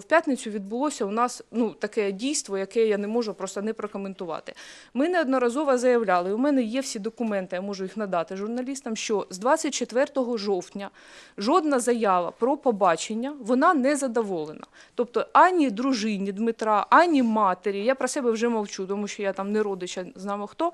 В п'ятницю відбулося у нас ну таке дійство, яке я не можу просто не прокоментувати. Ми неодноразово заявляли, у мене є всі документи, я можу їх надати журналістам. Що з 24 жовтня жодна заява про побачення вона не задоволена. Тобто ані дружині Дмитра, ані матері. Я про себе вже мовчу, тому що я там не родича, знамо хто,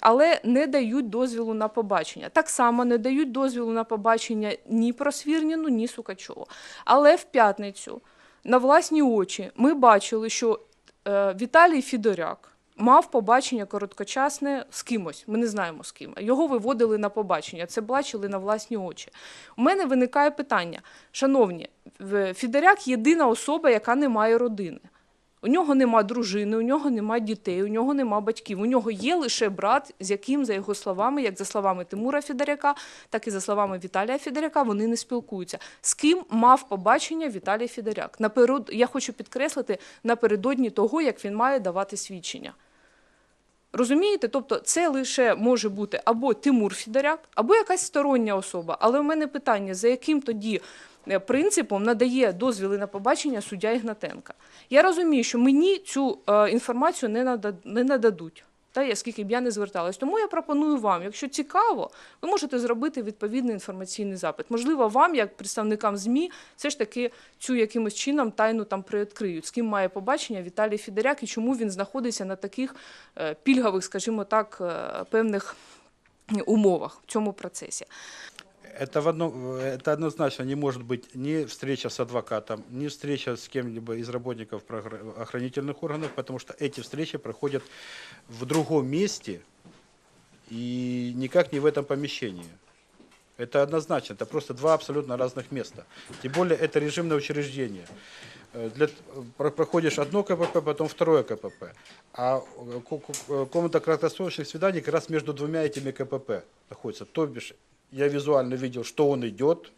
але не дають дозвілу на побачення. Так само не дають дозвілу на побачення ні про Свірніну, ні Сукачову. Але в п'ятницю на власні очі ми бачили, що е, Віталій Фідоряк мав побачення короткочасне з кимось. Ми не знаємо з ким. Його виводили на побачення. Це бачили на власні очі. У мене виникає питання: шановні, Фідоряк єдина особа, яка не має родини. У нього нема дружини, у нього нема дітей, у нього нема батьків. У нього є лише брат, з яким, за його словами, як за словами Тимура Федоряка, так і за словами Віталія Федоряка, вони не спілкуються. З ким мав побачення Віталій Федоряк? Наперед, я хочу підкреслити напередодні того, як він має давати свідчення. Розумієте? Тобто це лише може бути або Тимур Фідоряк, або якась стороння особа. Але у мене питання, за яким тоді принципом надає дозвіли на побачення суддя Ігнатенка? Я розумію, що мені цю е, інформацію не, нададуть. Та я скільки б я не зверталась. Тому я пропоную вам, якщо цікаво, ви можете зробити відповідний інформаційний запит. Можливо, вам, як представникам ЗМІ, все ж таки цю якимось чином тайну там приоткриють. З ким має побачення Віталій Фідоряк і чому він знаходиться на таких е, пільгових, скажімо так, е, певних умовах в цьому процесі. Это, в одно, это однозначно не может быть ни встреча с адвокатом, ни встреча с кем-либо из работников охранительных органов, потому что эти встречи проходят в другом месте и никак не в этом помещении. Это однозначно, это просто два абсолютно разных места. Тем более это режимное учреждение. Э, Для, про- проходишь одно КПП, потом второе КПП. А э, э, комната краткосрочных свиданий как раз между двумя этими КПП находится. То бишь, я визуально видел, что он идет.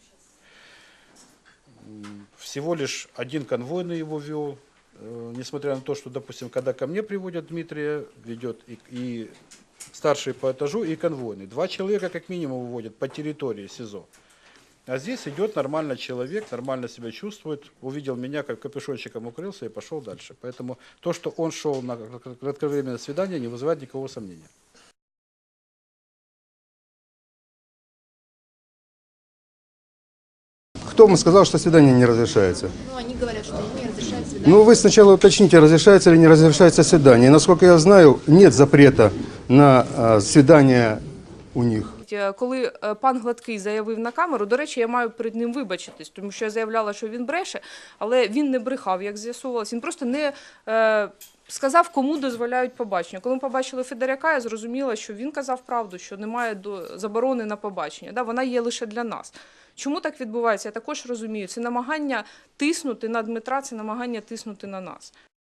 Всего лишь один конвойный его вел. Э, Несмотря на то, что, допустим, когда ко мне приводят Дмитрия, ведет и, и старший по этажу, и конвойный. Два человека как минимум выводят по территории СИЗО. А здесь идет нормально человек, нормально себя чувствует, увидел меня, как капюшончиком укрылся и пошел дальше. Поэтому то, что он шел на кратковременное свидание, не вызывает никакого сомнения. Кто вам сказал, что свидание не разрешается? Ну, они говорят, что не разрешают свидание. Ну, вы сначала уточните, разрешается или не разрешается свидание. И, насколько я знаю, нет запрета на а, свидание у них. Е, Коли е, пан Гладкий заявив на камеру, до речі, я маю перед ним вибачитись, тому що я заявляла, що він бреше, але він не брехав, як з'ясувалось. Він просто не е, сказав, кому дозволяють побачення. Коли ми побачили Федоряка, я зрозуміла, що він казав правду, що немає до заборони на побачення. Да, вона є лише для нас. Чому так відбувається? Я також розумію. Це намагання тиснути на Дмитра, це намагання тиснути на нас.